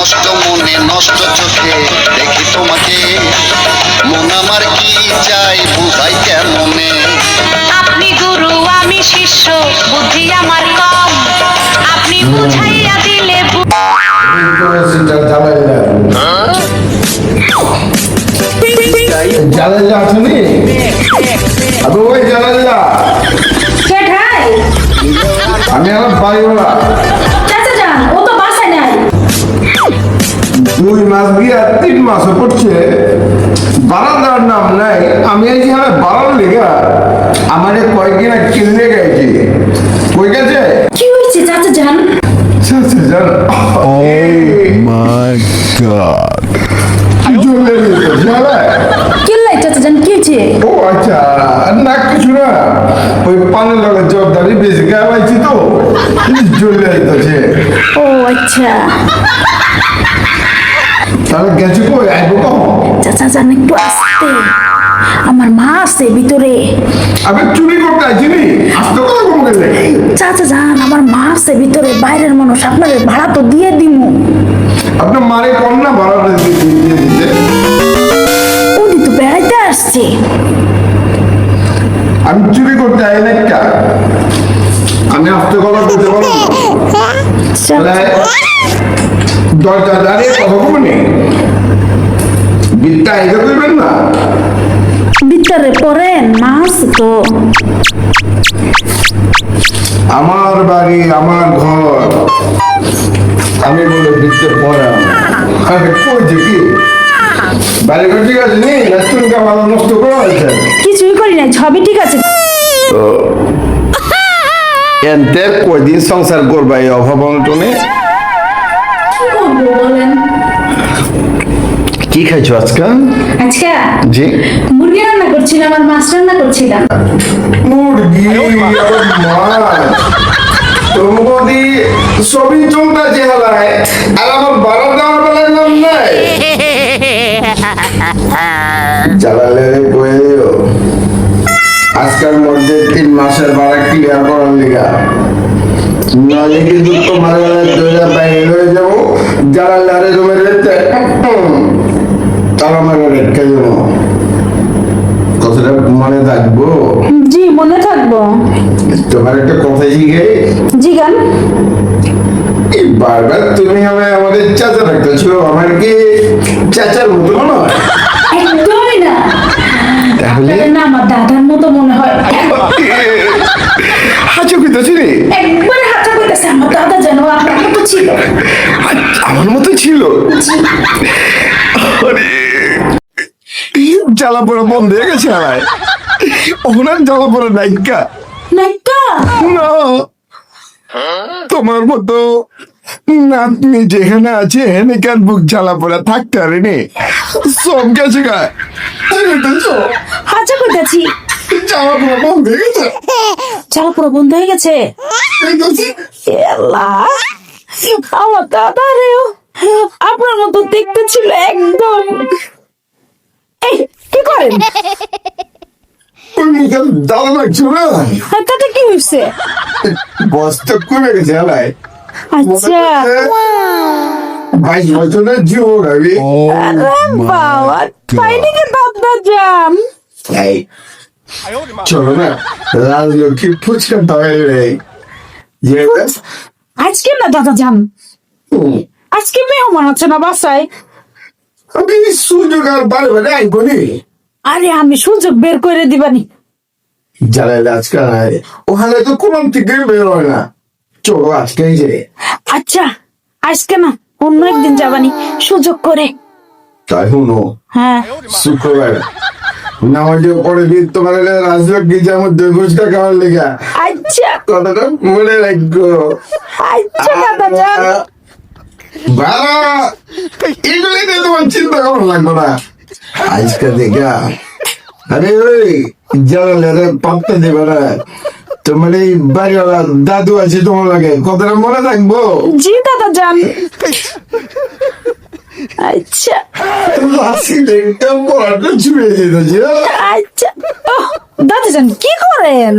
নষ্ট মনে নষ্ট চোখে দেখি তোমাকে। মন আমার কি চাই বুঝাই কেমনে? আপনি গুরু আমি শিষ্য বুদ্ধি আমার কম। আপনি বুঝাইয়া দিলে জালাল্লা আসেনি আবু ওই জালাল্লা আমি আমার বাড়িওয়ালা আমি এই যে বাড়ার লেগা আমার কয়েকদিন কিনে গেছি। কই গেছে? কি হয়েছে চাচা জান? গেছে জানা কিল্লাই চাচা যান কি হয়েছে? ও আচ্ছা না কিছু না ওই পানের লগে জবদারি বেশি তো যাইতেছে ও আচ্ছা। তাহলে গেছে কই আইবো কখন? চাচা যান একটু আসতে। আমার মা আছে ভিতরে। আমি চুরি করতে আইছি নি আসতে কথা কম গেলে চাচা যান আমার মা আছে ভিতরে বাইরের মানুষ আপনাদের ভাড়া তো দিয়ে দিমু। আপনার মারে কম না ভাড়া দিয়ে দিতে। উনি তো বেড়াইতে আসছে। আমি চুরি করতে আই না কা আমি আসতে কথা বলতে পারব দরজা দাঁড়িয়ে কথা বলবি বিদ্যা এটা করবেন না? ভিতরে পড়েন মা আছে তো আমার বাড়ি আমার ঘর। আমি বলে আরে কইছে কি? বাড়ি ঘর ঠিক আছে নি? নষ্ট করা হয়েছে? কিছুই করি নাই সবই ঠিক আছে। এনতে কয়দিন সংসার করবা এই অভাব অনটনে? কি করব বলেন? কি খাইছো আজকাল আচ্ছা জি। মুরগি রান্না করছিলাম আর মাছ রান্না করছিলাম। মুরগি আর মাছ। তোমাকে সবই চলতেছে হালায় আর আমার বারো দেওয়ার বেলায় নাম নাই। জ্বালালে কয়ে দিও আজকের মধ্যে তিন মাসের ভাড়া ক্লিয়ার করার লিগা। নলে কিন্তু তোমার বেলায় দইটা বাইরে হয়ে যাব। জ্বালালে আরে তোমার তার আমার রেটকে যাব কথাটা মনে থাকব? জি মনে থাকব। তোমার একটা কথা শিখে জি গান। বারবার তুমি আমায় আমাদের চাচা রাখতেছো আমার কি চাচার মতো মনে হয় একদমই না। তাহলে? না আমার দাদার মতো মনে হয়। হাঁচু কইতেছি রে একবারে হাঁটা করতেছে আমার দাদা যেন আপনার মতো ছিল। আমার মতো ছিল? জ্বালা পড়া বন্ধ হয়ে গেছে আমায় ওনার জ্বালা পড়া নাইকা। নাইকা? না। তোমার মতো নাতনি যেখানে আছে হেনে কান বুক জ্বালা পড়া থাকতে পারে নে? সব গেছে গা। জ্বালা পড়া বন্ধ হয়ে গেছে। বন্ধ হয়ে গেছে? আল্লাহ। আমার দাদা রেও আপনার মতো দেখতে ছিল একদম। করেন? না? তাতে কি হয়েছে বস্তা কমে গেছে আলাই আচ্ছা। বাইশ বছরের জীবন আমি। বাবা পাইনি কি দাদা জান এই চলো না রাজলক্ষ্মী ফুচকা খাওয়াই রে আজকে না দাদা জান আজকে মেহমান আছে না বাসায়? আমি সুযোগ আর বারে বারে আইব নি। আরে আমি সুযোগ বের করে দিবানি। জ্বালাইলে আজকাল আয়। ওখানে তো কোন থেকে বের হয় না। চলো আজকে যে। আচ্ছা আজকে না অন্য একদিন যাবানি সুযোগ করে। তাই শুনো হ্যাঁ। শুক্রবার। নামাজের পরে দিন তোমার রাজলক্ষ্মী যে আমার দুই ফুচকা খাওয়ার লেগা। আচ্ছা। কথাটা মনে রাখব আচ্ছা বাবা এগুলি নিয়ে তোমার চিন্তা করা লাগবে না। আজকে দেখা আরে ওই জানালে পাত্তা দেবে না। তোমার এই বাড়িওয়ালা দাদু আছে তোমার লাগে। কথাটা মনে থাকব জি দাদা জান আচ্ছা। আসিলেনটা বড়টা ছুঁয়ে যেতেছে আচ্ছা। দাদা জান কি করেন?